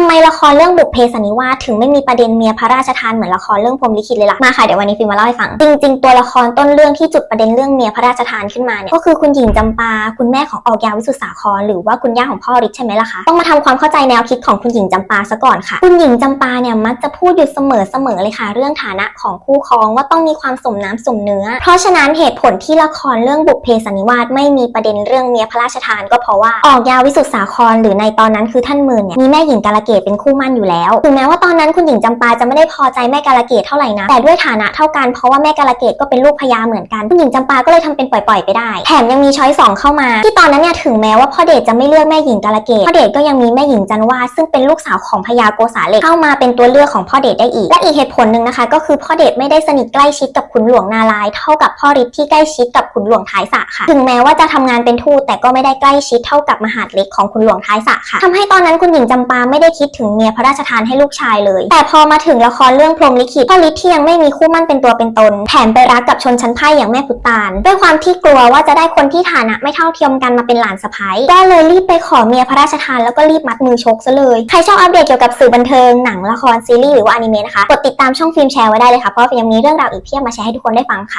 ทำไมละครเรื่องบุพเพสันนิวาสถึงไม่มีประเด็นเมียพระราชทานเหมือนละครเรื่องพรมลิขิตเลยล่ะมาค่ะเดี๋ยววันนี้ฟิล์มมาเล่าให้ฟัง จริงๆ ตัวละครต้นเรื่องที่จุดประเด็นเรื่องเมียพระราชทานขึ้นมาเนี่ยก็คือคุณหญิงจำปา คุณแม่ของออกยาวิสุทธสาครหรือว่าคุณย่าของพ่อฤทธิ์ใช่ไหมล่ะคะต้องมาทำความเข้าใจแนวคิดของคุณหญิงจำปาซะก่อนค่ะ คุณหญิงจำปาเนี่ยมักจะพูดอยู่เสมอๆเลยค่ะ เรื่องฐานะของคู่ครองว่าต้องมีความสมน้ำสมเนื้อ เพราะฉะนั้นเหตุผลที่ละครเรื่องบุพเพสันนิวาสไม่มีประเด็นเรื่องเมียพระราชทาน ก็เพราะว่าออกยาวิสุทธสาครหรือในตอนนั้นคือท่านหมื่นเนี่ยมีแม่หญิงกาลเกตเป็นคู่มั่นอยู่แล้วถึงแม้ว่าตอนนั้นคุณหญิงจำปาจะไม่ได้พอใจแม่กาลเกตเท่าไหร่นะแต่ด้วยฐานะเท่ากันเพราะว่าแม่กาลเกตก็เป็นลูกพญาเหมือนกันคุณหญิงจำปาก็เลยทำเป็นปล่อยๆไปได้แถมยังมีช้อยสองเข้ามา ที่ตอนนั้นเนี่ยถึงแม้ว่าพ่อเดชจะไม่เลือกแม่หญิงกาลเกตพ่อเดชก็ยังมีแม่หญิงจันวาซึ่งเป็นลูกสาวของพญาโกษาเล็กเข้ามาเป็นตัวเลือกของพ่อเดชได้อีก และอีกเหตุผลหนึ่งนะคะ ก็คือพ่อเดชไม่ได้สนิทใกล้ชิดกับขุนหลวงนารายเท่ากับพ่อฤทธิ์ที่ใกล้ชิดกับขุนหลวงท้ายสะค่ะ ถึงแม้ว่าจะทำงานเป็นทูตแต่ก็ไม่ได้ใกล้ชิดเท่ากับมหาดเล็กของขุนหลวงท้ายสะค่ะทำให้ตอนนั้นคุณหญิงจำปาไม่ได้คิดถึงเมียพระราชทานให้ลูกชายเลย แต่พอมาถึงละครเรื่องพรหมลิขิตพ่อฤทธิ์ที่ยังไม่มีคู่มั่นเป็นตัวเป็นตน แถมไปรักกับชนชั้นไพ่อย่างแม่พุตานด้วยความที่กลัวว่าจะได้คนที่ฐานะไม่เท่าเทียมกันมาเป็นหลานสะใภ้ก็เลยรีบไปขอเมียพระราชทานแล้วก็รีบมัดมือชกซะเลยใครชอบอัปเดตเกี่ยวกับสื่อบันเทิงหนังละครซีรีส์หรือว่าอนิเมะนะคะกดติดตามช่องฟิล์มแชร์ไว้ได้เลยค่ะเพราะยังมีเรื่องราวอีกเพียบมาแชร์ให้ทุกคนได้ฟังค่ะ